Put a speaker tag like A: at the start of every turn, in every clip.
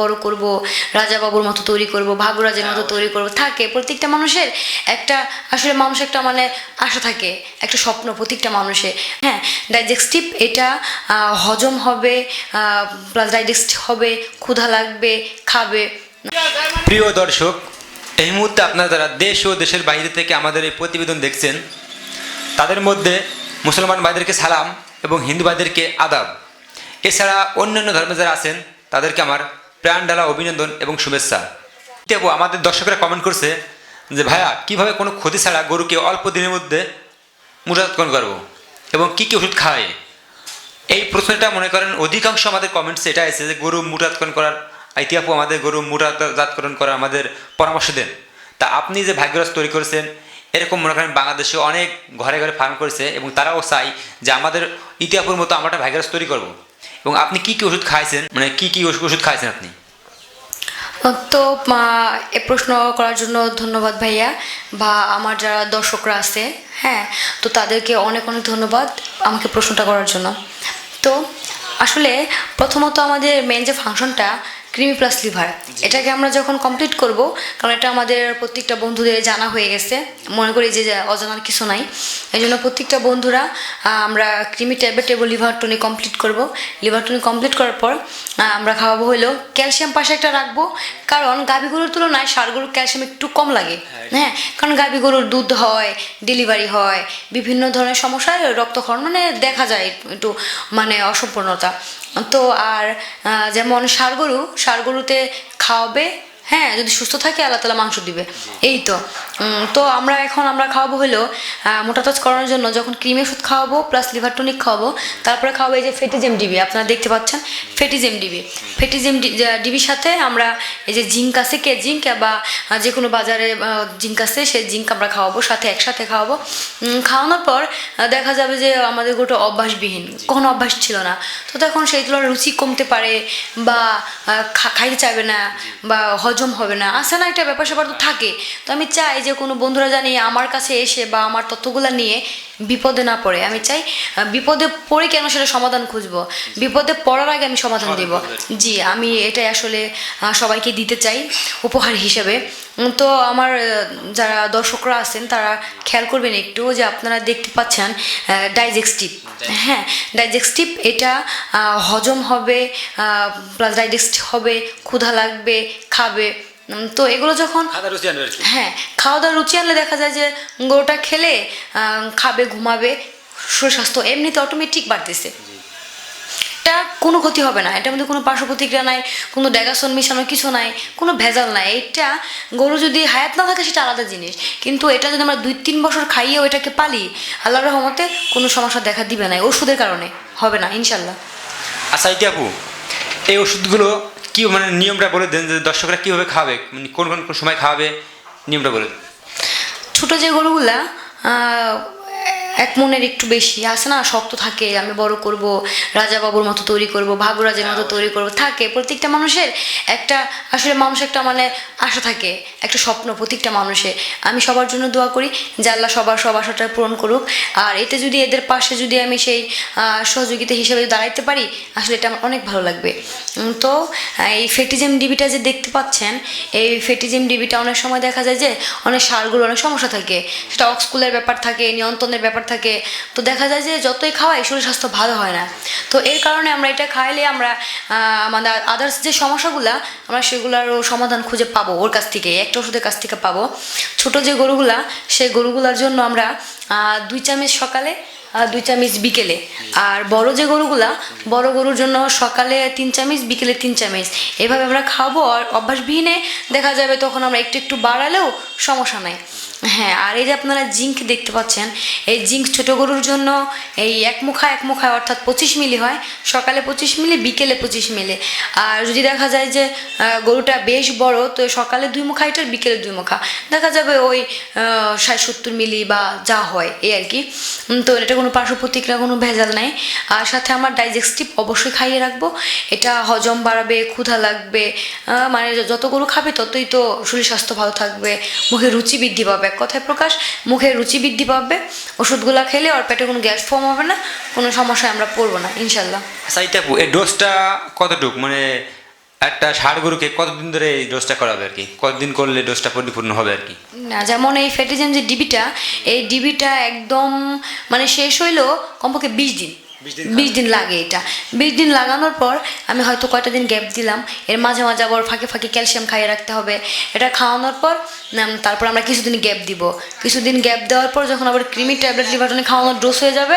A: বড় করব রাজা বাবুর মতো তৈরি করব ভাগুরাজের মতো তৈরি করব থাকে। প্রত্যেকটা মানুষের একটা আসলে মানুষ একটা মানে আশা থাকে একটা স্বপ্ন প্রত্যেকটা মানুষের। হ্যাঁ ডাইজেস্টিভ এটা হজম হবে প্লাস ডাইজেস্ট হবে ক্ষুধা লাগবে খাবে।
B: প্রিয় দর্শক এই মুহূর্তে আপনারা যারা দেশ ও দেশের বাইরে থেকে আমাদের এই প্রতিবেদন দেখছেন তাদের মধ্যে মুসলমান ভাইদেরকে সালাম এবং হিন্দু ভাইদেরকে আদাব। এছাড়া অন্যান্য ধর্মে যারা আছেন তাদেরকে আমার প্রাণ, ডালা, অভিনন্দন এবং শুভেচ্ছা। দেবো আমাদের দর্শকরা কমেন্ট করছে যে, ভাইয়া, কীভাবে কোনো ক্ষতি ছাড়া গরুকে অল্প দিনের মধ্যে মুরাদকরণ করব এবং কী কী ওষুধ খাওয়ায় এই প্রশ্নটা মনে করেন অধিকাংশ আমাদের কমেন্টসে এটা এসেছে যে, গরু মুটাতকরণ করার ইতিহাপু আমাদের গরু মুটাজাতকরণ করার আমাদের পরামর্শ দেন। তা আপনি যে ভাগ্যরাজ তৈরি করেছেন, এরকম মনে করেন বাংলাদেশে অনেক ঘরে ঘরে ফার্ম করেছে এবং তারাও চাই যে, আমাদের ইতিহাপুর মতো আমরা একটা তৈরি করব। এবং আপনি কি কি ওষুধ খাইছেন? মানে কি কি ওষুধ খাইছেন আপনি?
A: তো এ প্রশ্ন করার জন্য ধন্যবাদ ভাইয়া বা আমার যারা দর্শকরা আছে হ্যাঁ তো তাদেরকে অনেক অনেক ধন্যবাদ আমাকে প্রশ্নটা করার জন্য। তো, আসলে প্রথমত আমাদের মেন যে ফাংশনটা ক্রিমি প্লাস লিভার এটাকে আমরা যখন কমপ্লিট করব কারণ এটা আমাদের প্রত্যেকটা বন্ধুদের জানা হয়ে গেছে মনে করি যে অজানার কিছু নাই। এই জন্য প্রত্যেকটা বন্ধুরা আমরা ক্রিমি ট্যাবলেট এবং লিভার টনিক কমপ্লিট করব। লিভার টনিক কমপ্লিট করার পর আমরা খাওয়াবো হলো ক্যালসিয়াম পাশে একটা রাখব কারণ গাভী গরুর তুলনায় সার গরুর ক্যালসিয়াম একটু কম লাগে। হ্যাঁ। কারণ গাভী গরুর দুধ হয় ডেলিভারি হয় বিভিন্ন ধরনের সমস্যায় রক্তক্ষরণ মানে দেখা যায় একটু মানে অসম্পূর্ণতা। তো আর যেমন ষাঁড় গরু গরুতে খাওয়াবে হ্যাঁ যদি সুস্থ থাকে আল্লাহ তালা মাংস দিবে। এই তো। তো আমরা এখন আমরা খাওয়াবো হলো আহ, মোটা তাজ করানোর জন্য যখন ক্রিমি ওষুধ খাওয়াবো প্লাস লিভার টনিক খাওয়াবো তারপরে খাওয়াবো এই যে ফেটিজেম ডিবি আপনারা দেখতে পাচ্ছেন ফেটিজেম ডিবি ফেটিজেম ডিবির সাথে আমরা এই যে জিঙ্ক আছে কে জিঙ্ক বা যে কোনো বাজারে জিঙ্ক আছে সেই জিঙ্ক আমরা খাওয়াবো সাথে একসাথে খাওয়াবো। খাওয়ানোর পর দেখা যাবে যে আমাদের গোটা অভ্যাসবিহীন কখনো অভ্যাস ছিল না। তো তখন সেই তুলনায় রুচি কমতে পারে বা খাইতে চাইবে না বা হজম হবে না। আসে না, একটা ব্যাপার স্যাপার তো থাকে। তো আমি চাই যে কোনো বন্ধুরা জানি আমার কাছে এসে বা আমার তথ্যগুলো নিয়ে বিপদে না পড়ে। আমি চাই বিপদে পড়ে কেন সেটা সমাধান খুঁজবো? বিপদে পড়ার আগে আমি সমাধান দেব। জি আমি এটাই আসলে সবাইকে দিতে চাই উপহার হিসেবে। তো আমার যারা দর্শকরা আছেন তারা খেয়াল করবেন একটু যে আপনারা দেখতে পাচ্ছেন ডাইজেস্টিভ হ্যাঁ ডাইজেস্টিভ এটা হজম হবে প্লাস ডাইজেস্ট হবে ক্ষুধা লাগবে খাবে। তো এগুলো যখন হ্যাঁ খাওয়া দাওয়ার রুচি আনলে দেখা যায় যে গরুটা খেলে খাবে ঘুমাবে শরীর স্বাস্থ্য এমনিতে অটোমেটিক বাড়তেছে। এটা কোনো ক্ষতি হবে না। এটার মধ্যে কোনো পার্শ্ব প্রতিক্রিয়া নাই কোনো ড্যাগাসন মিশানো কিছু নাই কোনো ভেজাল নাই। এটা গরু যদি হায়াত না থাকে সেটা আলাদা জিনিস। কিন্তু এটা যদি আমরা দুই তিন বছর খাইয়েও এটাকে পালি আল্লাহ রহমতে কোনো সমস্যা দেখা দিবে না ওষুধের কারণে হবে না ইনশাল্লাহ
B: আচ্ছা ইতিহাপু এই ওষুধগুলো কি মানে নিয়মটা বলে দেন যে দর্শকরা কীভাবে খাবে মানে কোন কোন সময় খাবে, নিয়মটা বলে
A: ছোটো যে গরুগুলা এক মনের একটু বেশি। আসে না? শক্ত থাকে আমি বড় করব রাজা বাবুর মতো তৈরি করব ভাগুরাজের মতো তৈরি করব থাকে। প্রত্যেকটা মানুষের একটা আসলে মানুষ একটা মানে আশা থাকে একটা স্বপ্ন প্রত্যেকটা মানুষের। আমি সবার জন্য দোয়া করি যে আল্লাহ সবার সব আশাটা পূরণ করুক। আর এতে যদি এদের পাশে যদি আমি সেই সহযোগিতা হিসেবে দাঁড়াইতে পারি আসলে এটা আমার অনেক ভালো লাগবে। তো এই ফেটিজেম ডিবিটা যে দেখতে পাচ্ছেন এই ফেটিজেম ডিবিটা অনেক সময় দেখা যায় যে অনেক সারগুলো অনেক সমস্যা থাকে। সেটা অক্সকুলের ব্যাপার থাকে নিয়ন্ত্রণের ব্যাপার থাকে, তো দেখা যায় যে যতই খাওয়াই শরীর স্বাস্থ্য ভালো হয় না। তো এর কারণে আমরা এটা খাইলে আমরা আমাদের আদার্স যে সমস্যাগুলো, আমরা সেগুলোরও সমাধান খুঁজে পাবো ওর কাছ থেকে, একটা ওষুধের কাছ থেকে পাবো। ছোটো যে গরুগুলা, সেই গরুগুলার জন্য আমরা দুই চামচ সকালে দুই চামচ বিকেলে। আর বড় যে গরুগুলা, বড় গরুর জন্য সকালে তিন চামচ, বিকেলে তিন চামচ। এভাবে আমরা খাব আর অভ্যাসবিহীনে দেখা যাবে তখন আমরা একটু একটু বাড়ালেও সমস্যা নাই। হ্যাঁ আর এই যে আপনারা জিঙ্ক দেখতে পাচ্ছেন, এই জিঙ্ক ছোট গরুর জন্য এই এক মুখা এক মুখা অর্থাৎ পঁচিশ মিলি হয়। সকালে পঁচিশ মিলি, বিকেলে পঁচিশ মিলি। আর যদি দেখা যায় যে গরুটা বেশ বড়, তো সকালে দুই মুখা এটার বিকেলে দুই মুখা। দেখা যাবে ওই ষাট সত্তর মিলি বা যা হয়, এই আর কি। তো এটা কোনো পার্শ্ব প্রতিক্রিয়া, কোনো ভেজাল নাই। আর সাথে আমার ডাইজেস্টিভ অবশ্যই খাইয়ে রাখব। এটা হজম বাড়াবে, ক্ষুধা লাগবে মানে যতগুলো খাবে ততই তো শরীর স্বাস্থ্য ভালো থাকবে। মুখে রুচি বৃদ্ধি পাবে। এক কথায় প্রকাশ, মুখে রুচি বৃদ্ধি পাবে। ওষুধগুলো খেলে আর পেটে কোনো গ্যাস ফর্ম হবে না। কোনো সমস্যায় আমরা পড়ব না, ইনশাল্লাহ।
B: আচ্ছা ইতিহাপু এই ডোজটা কতটুক? মানে একটা ষাড় গরুকে কতদিন ধরে এই ডোজটা করাবে আর কি? কতদিন করলে ডোজটা পরিপূর্ণ হবে আর কি?
A: না যেমন এই ফ্যাটিজম যে ডিবিটা এই ডিবিটা একদম মানে শেষ হইল কমপক্ষে বিশ দিন। বিশ দিন লাগে এটা। বিশ দিন লাগানোর পর আমি হয়তো কয়টা দিন গ্যাপ দিলাম। এর মাঝে মাঝে আবার ফাঁকে ফাঁকে ক্যালসিয়াম খাইয়ে রাখতে হবে। এটা খাওয়ানোর পর তারপর আমরা কিছুদিন গ্যাপ দিব। কিছুদিন গ্যাপ দেওয়ার পর যখন আবার ক্রিমি ট্যাবলেট লিভারটনিক খাওয়ানোর ডোজ হয়ে যাবে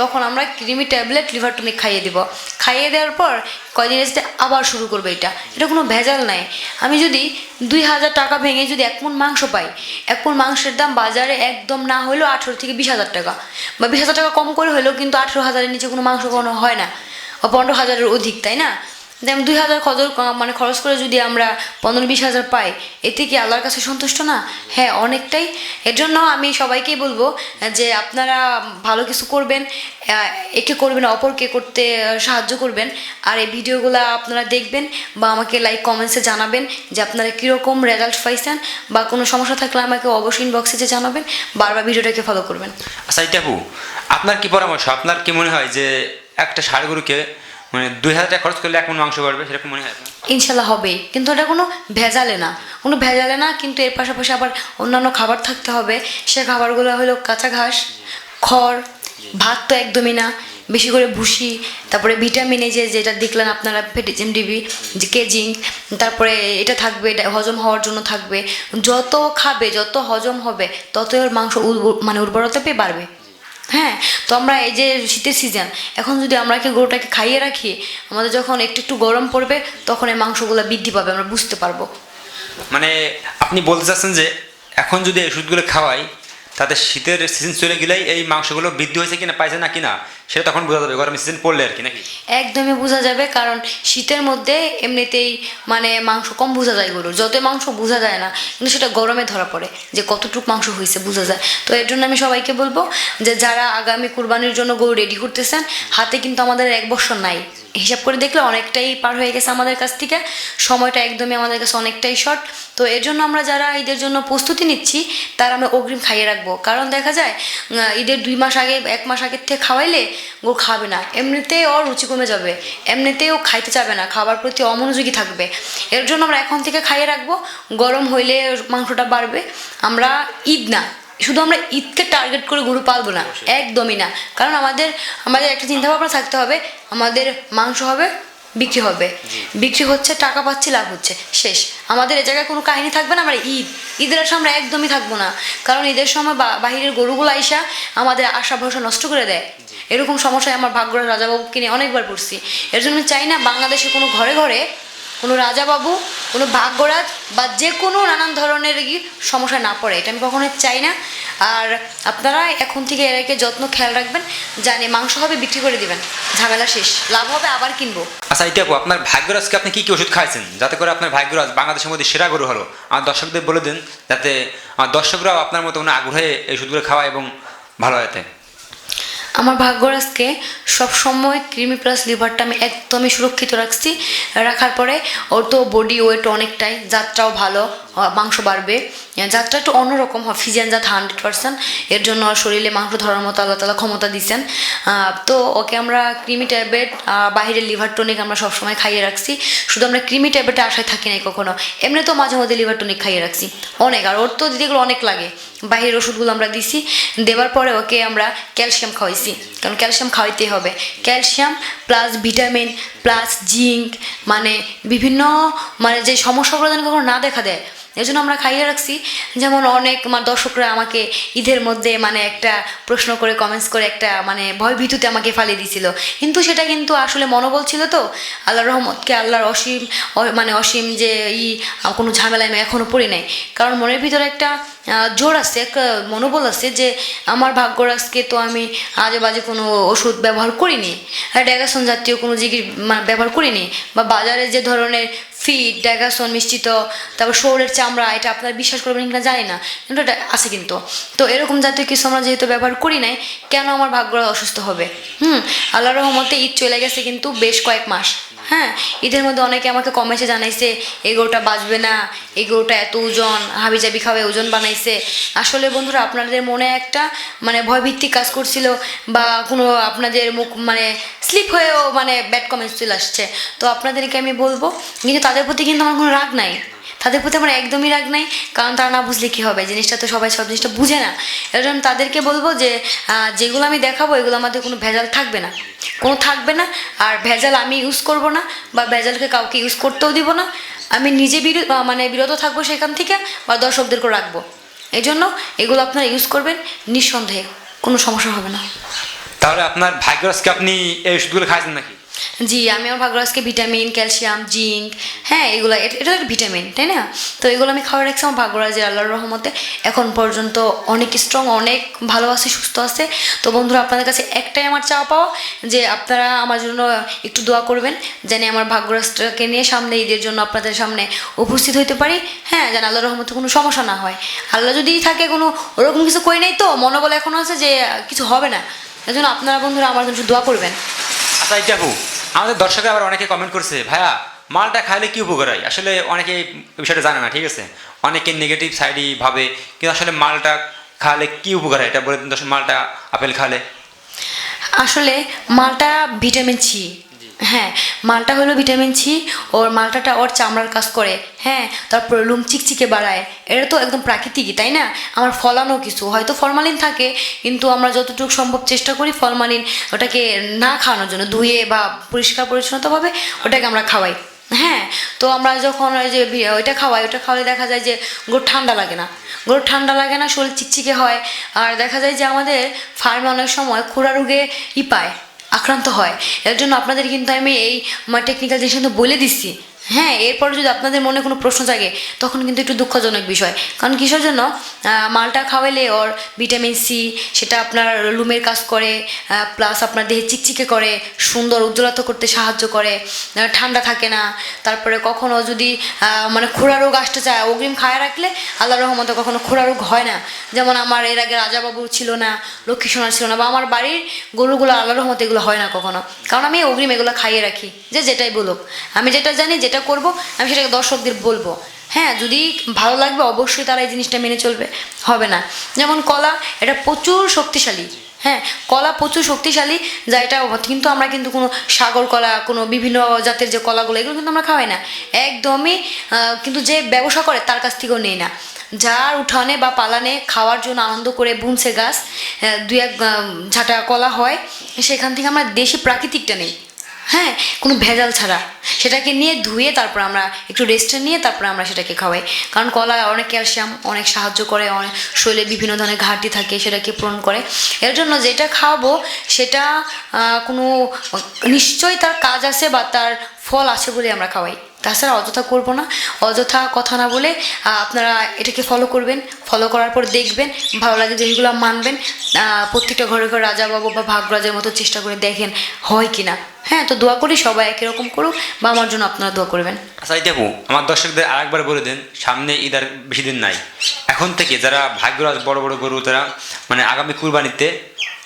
A: তখন আমরা ক্রিমি ট্যাবলেট লিভারটনিক খাইয়ে দিব। খাইয়ে দেওয়ার পর কয়দিন এসে আবার শুরু করবে এটা। এটা কোনো ভেজাল নাই। আমি যদি দুই হাজার টাকা ভেঙে যদি এক মন মাংস পাই, এক মন মাংসের দাম বাজারে একদম না হলেও আঠেরো থেকে বিশ হাজার টাকা। বা বিশ হাজার টাকা কম করে হলেও কিন্তু আঠেরো হাজারের নিচে কোনো মাংস কোনো হয় না। বা পনেরো হাজারের অধিক, তাই না? যেমন দুই হাজার খরচ মানে খরচ করে যদি আমরা পনেরো বিশ হাজার পাই, এতে কি আল্লাহর কাছে সন্তুষ্ট না? হ্যাঁ অনেকটাই। এর জন্য আমি সবাইকেই বলব যে আপনারা ভালো কিছু করবেন একে করবেন, অপরকে করতে সাহায্য করবেন। আর এই ভিডিওগুলো আপনারা দেখবেন বা আমাকে লাইক কমেন্টসে জানাবেন যে আপনারা কীরকম রেজাল্ট পাইছেন বা কোনো সমস্যা থাকলে আমাকে অবশ্যই ইনবক্সে যে জানাবেন, বারবার ভিডিওটাকে ফলো করবেন।
B: আচ্ছা ইটাপু আপনার কি পরামর্শ? আপনার কি মনে হয় যে একটা ষাড় গরুকে মানে দুই হাজার টাকা খরচ করলে এক মাংস বাড়বে, সেরকম মনে হয়
A: ইনশাল্লাহ হবেই কিন্তু এটা কোনো ভেজালে না। কোনো ভেজালে না, কিন্তু এর পাশাপাশি আবার অন্যান্য খাবার থাকতে হবে। সে খাবারগুলো হলো কাঁচা ঘাস, খড়, ভাত তো একদমই না। বেশি করে ভুসি, তারপরে ভিটামিনে যে, যেটা দেখলেন আপনারা ফেটিজেম ডিবি যে কেজিং তারপরে এটা থাকবে, এটা হজম হওয়ার জন্য থাকবে। যত খাবে, যত হজম হবে তত ওর মাংস মানে উর্বরতা পেয়ে বাড়বে। হ্যাঁ তো আমরা এই যে শীতের সিজন এখন যদি আমরা কি গরুটাকে খাইয়ে রাখি, আমাদের যখন একটু একটু গরম পড়বে, তখন এই মাংসগুলো বৃদ্ধি পাবে, আমরা বুঝতে পারব।
B: মানে আপনি বলতে চাচ্ছেন যে, এখন যদি এই ওষুধগুলো খাওয়াই তাতে শীতের সিজন চলে গেলেই এই মাংসগুলো বৃদ্ধি হয়েছে কিনা, পাইছে না কিনা, সেটা তখন বোঝা যাবে। গরমের সিজন পড়লে আর কি, নাকি?
A: একদমই বোঝা যাবে, কারণ শীতের মধ্যে এমনিতেই মানে মাংস কম বোঝা যায় গরুর। যত মাংস বোঝা যায় না, কিন্তু সেটা গরমে ধরা পড়ে যে কতটুকু মাংস হয়েছে বোঝা যায়। তো এর জন্য আমি সবাইকে বলব যে যারা আগামী কুরবানির জন্য গরু রেডি করতেছেন, হাতে কিন্তু আমাদের এক বছর নাই। হিসাব করে দেখলে অনেকটাই পার হয়ে গেছে আমাদের কাছ থেকে। সময়টা একদমই আমাদের কাছে অনেকটাই শর্ট তো এর জন্য আমরা যারা ঈদের জন্য প্রস্তুতি নিচ্ছি, তারা আমরা অগ্রিম খাইয়ে রাখব। কারণ দেখা যায় ঈদের দুই মাস আগে এক মাস আগের থেকে খাওয়াইলে গরু খাবে না। এমনিতে ওর রুচি কমে যাবে। এমনিতেও খাইতে চাবে না। খাবার প্রতি অমনোযোগী থাকবে। এর জন্য আমরা এখন থেকে খাইয়ে রাখব। গরম হইলে মাংসটা বাড়বে। আমরা ঈদ না। শুধু আমরা ঈদকে টার্গেট করে গরু পালবো না। একদমই না। কারণ আমাদের আমাদের একটা চিন্তাভাবনা থাকতে হবে। আমাদের মাংস হবে বিক্রি হবে। বিক্রি হচ্ছে, টাকা পাচ্ছি, লাভ হচ্ছে। শেষ। আমাদের এ জায়গায় কোনো কাহিনী থাকবে না? আমরা ঈদ। ঈদের আসা আমরা একদমই থাকব না। কারণ ঈদের সময় বাহিরের গরুগুলো আইসা আমাদের আশা ভরসা নষ্ট করে দেয়। এরকম সমস্যায় আমার ভাগ্যরা রাজাবাবুকে নিয়ে অনেকবার পড়ছি। এর জন্য চাই না বাংলাদেশে কোনো ঘরে ঘরে কোনো রাজাবাবু, কোনো ভাগ্যরাজ বা যে কোনো নানান ধরনের সমস্যা না পড়ে, এটা আমি কখনোই চাই না। আর আপনারা এখন থেকে এরাকে যত্ন খেয়াল রাখবেন, জানি মাংস হবে, বিক্রি করে দিবেন, ঝামেলা শেষ, লাভ হবে, আবার কিনবো।
B: আচ্ছা ইটাপু আপনার ভাগ্যরাজকে আপনি কী কী ওষুধ খাইছেন? যাতে করে আপনার ভাগ্যরাজ বাংলাদেশের মধ্যে সেরা গরু হলো। আমার দর্শকদের বলে দিন, যাতে, আমার দর্শকরাও আপনার মতো কোনো আগ্রহে এই ওষুধগুলো খাওয়া এবং ভালো হতে
A: আমার ভাগ্যরাজকে সবসময় ক্রিমি প্লাস লিভারটা আমি একদমই সুরক্ষিত রাখছি। রাখার পরে ওর তো বডি ওয়েট অনেকটাই, যাত্রাও ভালো মাংস বাড়বে। যাত্রা একটু অন্যরকম হয়, ফিজিয়ান জাত হান্ড্রেড পার্সেন্ট এর জন্য শরীরে মাংস ধরার মতো আল্লাহ তালা ক্ষমতা দিচ্ছেন তো ওকে আমরা ক্রিমি ট্যাবলেট বাইরের লিভার টনিক আমরা সবসময় খাইয়ে রাখছি। শুধু আমরা ক্রিমি ট্যাবলেটে আশায় থাকি নাই কখনো। এমনি তো মাঝে মধ্যে লিভার টনিক খাইয়ে রাখছি। অনেক, আর ওর তো দিদিগুলো অনেক লাগে বাইরের ওষুধগুলো আমরা দিছি। দেওয়ার পরে ওকে আমরা ক্যালসিয়াম খাওয়াইছি। কারণ ক্যালসিয়াম খাওয়াইতেই হবে। Calcium plus vitamin plus zinc মানে বিভিন্ন মানে যে সমস্যাগুলো যেন কখনো না দেখা দেয় এই জন্য আমরা খাইয়ে রাখছি। যেমন অনেক আমার দর্শকরা আমাকে ঈদের মধ্যে মানে একটা প্রশ্ন করে কমেন্টস করে একটা মানে ভয় ভীতুতে আমাকে ফালিয়ে দিছিল। কিন্তু সেটা কিন্তু আসলে মনোবল ছিল তো। আল্লাহ রহমতকে, আল্লাহর অসীম মানে অসীম যে ই, কোনো ঝামেলায় আমি এখনও পড়ি নাই। কারণ মনের ভিতরে একটা জোর আছে, একটা মনোবল আছে যে আমার ভাগ্যরাজকে তো আমি আজে বাজে কোনো ওষুধ ব্যবহার করিনি ড্যাগাসন জাতীয় কোনো জিগির মানে ব্যবহার করিনি, বা বাজারে যে ধরনের ফিড, ড্যাগাসন মিশ্রিত, তারপর শরীরের চামড়া, এটা আপনারা বিশ্বাস করবেন কিনা জানি না, কিন্তু এটা আছে কিন্তু। তো এরকম জাতীয় কিছু আমরা যেহেতু ব্যবহার করি নাই, কেন আমার ভাগ্যরা অসুস্থ হবে? হুম আল্লাহ রহমতে ঈদ চলে গেছে কিন্তু বেশ কয়েক মাস হ্যাঁ ঈদের মধ্যে অনেকে আমাকে কমেছে জানাইছে, এই গরুটা বাঁচবে না, এই গরুটা এত ওজন হাবি জাবি খাওয়ায় ওজন বানাইছে। আসলে বন্ধুরা, আপনাদের মনে একটা মানে ভয়ভিত্তিক কাজ করছিল বা কোনো আপনাদের মুখ মানে স্লিপ হয়েও মানে ব্যাড কমেন্টস চলে আসছে। তো আপনাদেরকে আমি বলব, কিন্তু তাদের প্রতি কিন্তু আমার কোনো রাগ নাই। তাদের প্রতি আমার একদমই রাগ নাই, কারণ তারা না বুঝলে কী হবে? জিনিসটা তো সবাই সব জিনিসটা বুঝে না। এর জন্য তাদেরকে বলব যে যেগুলো আমি দেখাবো, এগুলো আমাদের কোনো ভেজাল থাকবে না। কোনো থাকবে না, আর ভেজাল আমি ইউজ করব না বা ভেজালকে কাউকে ইউজ করতেও দিব না। আমি নিজে বিরো মানে বিরত থাকব সেখান থেকে বা দর্শকদেরকেও রাখব। এই জন্য এগুলো আপনারা ইউজ করবেন, নিঃসন্দেহে কোনো সমস্যা হবে না।
B: তাহলে আপনার ভাগ্যরাজকে আপনি এই ওষুধগুলো খাইছেন নাকি?
A: জি, আমি আমার ভাগ্যরাজকে ভিটামিন ক্যালসিয়াম জিঙ্ক হ্যাঁ এগুলো এটা একটা ভিটামিন তাই না? তো এগুলো আমি খাওয়া রাখছি আমার ভাগ্যরাজের আল্লাহর রহমতে। এখন পর্যন্ত অনেক স্ট্রং অনেক ভালো আছে, সুস্থ আছে। তো বন্ধুরা, আপনাদের কাছে একটাই আমার চাওয়া পাওয়া, যে আপনারা আমার জন্য একটু দোয়া করবেন, যেন আমার ভাগ্যরাজটাকে নিয়ে সামনে ঈদের জন্য আপনাদের সামনে উপস্থিত হইতে পারি হ্যাঁ যেন আল্লাহর রহমতে কোনো সমস্যা না হয়। আল্লাহ যদি থাকে কোনো ওরকম কিছু কই নাই তো, মনোবল এখনও আছে যে কিছু হবে না। এই জন্য আপনারা বন্ধুরা আমার জন্য দোয়া করবেন।
B: আচ্ছা আমাদের দর্শকে আবার অনেকে কমেন্ট করছে, ভাইয়া, মালটা খাইলে কি উপকার হয়? আসলে অনেকে বিষয়টা জানে না, ঠিক আছে? অনেকে নেগেটিভ সাইডই ভাবে, কিন্তু আসলে মালটা খাওয়ালে কি উপকার হয়? এটা বলে দিন মালটা আপেল খালে
A: আসলে মালটা ভিটামিন সি হ্যাঁ মালটা হলো ভিটামিন সি, ওর মালটাটা ওর চামড়ার কাজ করে হ্যাঁ তারপর লুম চিকচিকে বাড়ায়, এটা তো একদম প্রাকৃতিকই, তাই না? আমার ফলানো কিছু, হয়তো ফরমালিন থাকে, কিন্তু আমরা যতটুকু সম্ভব চেষ্টা করি ফরমালিন ওটাকে না খাওয়ানোর জন্য, ধুয়ে বা পরিষ্কার পরিচ্ছন্নতাভাবে ওটাকে আমরা খাওয়াই হ্যাঁ তো আমরা যখন ওই যে ওইটা খাওয়াই ওটা খাওয়ালে দেখা যায় যে গরুর ঠান্ডা লাগে না, গরুর ঠান্ডা লাগে না, শরীর চিকচিকে হয়, আর দেখা যায় যে আমাদের ফার্মে অনেক সময় খোরা রোগে ই পায় আক্রান্ত হয়। এর জন্য আপনাদের কিন্তু আমি এই টেকনিক্যাল জিনিস বলে দিচ্ছি। হ্যাঁ এরপরে যদি আপনাদের মনে কোনো প্রশ্ন জাগে, তখন কিন্তু একটু দুঃখজনক বিষয়। কারণ কিসের জন্য? মালটা খাওয়াইলে ওর ভিটামিন সি, সেটা আপনার লুমের কাজ করে প্লাস আপনার দেহে চিকচিকে করে, সুন্দর উজ্জ্বলতা করতে সাহায্য করে ঠান্ডা থাকে না। তারপরে কখনো যদি মানে খোরা রোগ আসতে চায়, অগ্রিম খায় রাখলে আল্লাহ রহমতে কখনো খোরা রোগ হয় না। যেমন আমার এর আগে রাজাবাবু ছিল না, লক্ষ্মী সোনার ছিল না, বা আমার বাড়ির গরুগুলো আল্লাহ রহমতে এগুলো হয় না কখনো। কারণ আমি অগ্রিম এগুলো খাইয়ে রাখি, যে যেটাই বলুক। আমি যেটা জানি যেটা করব, আমি সেটাকে দর্শকদের বলব। হ্যাঁ যদি ভালো লাগবে, অবশ্যই তারা এই জিনিসটা মেনে চলবে। হবে না। যেমন কলা, এটা প্রচুর শক্তিশালী। হ্যাঁ কলা প্রচুর শক্তিশালী, যা এটা কিন্তু আমরা কিন্তু কোনো সাগর কলা, কোনো বিভিন্ন জাতের যে কলাগুলো, এগুলো কিন্তু আমরা খাওয়াই না। একদমই কিন্তু যে ব্যবসা করে, তার কাছ থেকেও নেই না। যার উঠানে বা পালানে খাওয়ার জন্য আনন্দ করে বুনছে গাছ দুই এক ঝাঁটা কলা হয়, সেখান থেকে আমরা দেশি প্রাকৃতিকটা নেই। হ্যাঁ কোনো ভেজাল ছাড়া। সেটাকে নিয়ে ধুয়ে তারপর আমরা একটু রেস্টে নিয়ে তারপর আমরা সেটাকে খাওয়াই। কারণ কলা অনেক ক্যালসিয়াম অনেক সাহায্য করে, অনেক শরীরে বিভিন্ন ধরনের ঘাটতি থাকে, সেটাকে পূরণ করে। এর জন্য যেটা খাওয়াবো, সেটা কোনো নিশ্চয়ই তার কাজ আছে বা তার ফল আছে বলে আমরা খাওয়াই। তাছাড়া অযথা করব না। অযথা কথা না বলে আপনারা এটাকে ফলো করবেন। ফলো করার পর দেখবেন, ভালো লাগে জিনিসগুলো মানবেন। প্রত্যেকটা ঘরে ঘরে রাজাবাবু বা ভাগরাজের মতো চেষ্টা করে দেখেন হয় কি না হ্যাঁ তো দোয়া করি সবাই একই রকম করুক বা আমার জন্য আপনারা দোয়া করবেন।
B: আচ্ছা দেখো, আমার দর্শকদের আরেকবার বলে দেন, সামনে ঈদ আর বেশি দিন নাই। এখন থেকে যারা ভাগ্যরাজ বড় বড় গরু, তারা মানে আগামী কুরবানিতে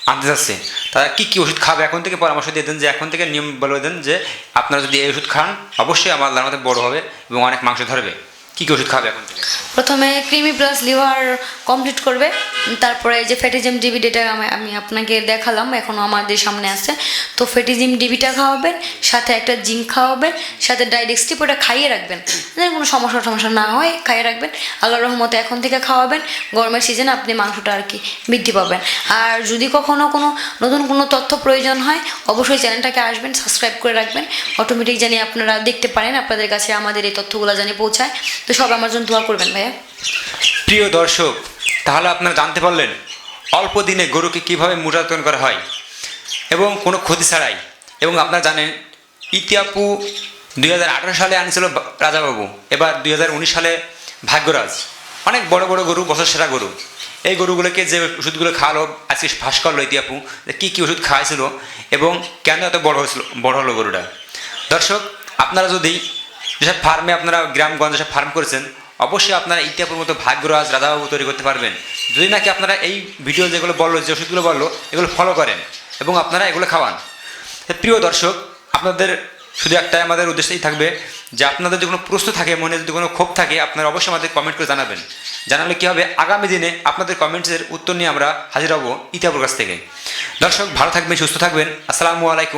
B: আনতে যাচ্ছে। তারা কী কী ওষুধ খাবে এখন থেকে পরামর্শ দিয়ে দেন যে, এখন থেকে নিয়ম বলে দেন যে, আপনারা যদি এই ওষুধ খান, অবশ্যই আমার আল্লাহর বড় হবে এবং অনেক মাংস ধরবে। কী কী ওষুধ খাবে এখন থেকে?
A: প্রথমে ক্রিমি প্লাস লিভার কমপ্লিট করবে। তারপরে যে ফ্যাটিজিম ডিবি যেটা আমি আমি আপনাকে দেখালাম এখনও আমাদের সামনে আছে। তো ফ্যাটিজিম ডিবিটা খাওয়াবেন, সাথে একটা জিঙ্ক খাওয়াবেন, সাথে ডাইডেক্সটিভ ওটা খাইয়ে রাখবেন। যেন কোনো সমস্যা টমস্যা না হয়, খাইয়ে রাখবেন। আল্লাহ রহমতে এখন থেকে খাওয়াবেন। গরমের সিজনে আপনি মাংসটা আর কি বৃদ্ধি পাবেন। আর যদি কখনও কোনো নতুন কোনো তথ্য প্রয়োজন হয়, অবশ্যই চ্যানেলটাকে আসবেন সাবস্ক্রাইব করে রাখবেন। অটোমেটিক জানি আপনারা দেখতে পারেন, আপনাদের কাছে আমাদের এই তথ্যগুলো জানিয়ে পৌঁছায়। তো সব আমার জন্য দোয়া করবেন ভাইয়া।
B: প্রিয় দর্শক তাহলে আপনারা জানতে পারলেন অল্প দিনে গরুকে কীভাবে মূল্যায়ন করা হয় এবং কোনো ক্ষতি ছাড়াই। এবং আপনারা জানেন, ইতিয়াপু দুই সালে আনিছিল রাজাবাবু, এবার দুই হাজার উনিশ সালে ভাগ্যরাজ। অনেক বড় বড় গরু, বছর সেরা গরু। এই গরুগুলোকে যে ওষুধগুলো খাওয়ালো, আজকে ফাঁস করল ইতিয়াপু কী কী ওষুধ খাওয়াইছিল এবং কেন এত বড় হয়েছিল, বড় হলো গরুটা। দর্শক, আপনারা যদি যেসব ফার্মে আপনারা গ্রামগঞ্জে সব ফার্ম করেছেন অবশ্যই আপনারা ইতিহাপুর মতো ভাগ্যরাজ রাধাবাবু তৈরি করতে পারবেন। যদি নাকি আপনারা এই ভিডিও যেগুলো বলল, যে ওষুধগুলো বলল, এগুলো ফলো করেন এবং আপনারা এগুলো খাওয়ান। প্রিয় দর্শক, আপনাদের শুধু একটাই আমাদের উদ্দেশ্যই থাকবে যে আপনাদের যদি কোনো প্রশ্ন থাকে, মনে যদি কোনো ক্ষোভ থাকে, আপনারা অবশ্যই আমাদের কমেন্ট করে জানাবেন। জানালে কী হবে? আগামী দিনে আপনাদের কমেন্টসের উত্তর নিয়ে আমরা হাজির হব ইতিহাপুর কাছ থেকে। দর্শক, ভালো থাকবেন, সুস্থ থাকবেন। আসসালামু আলাইকুম।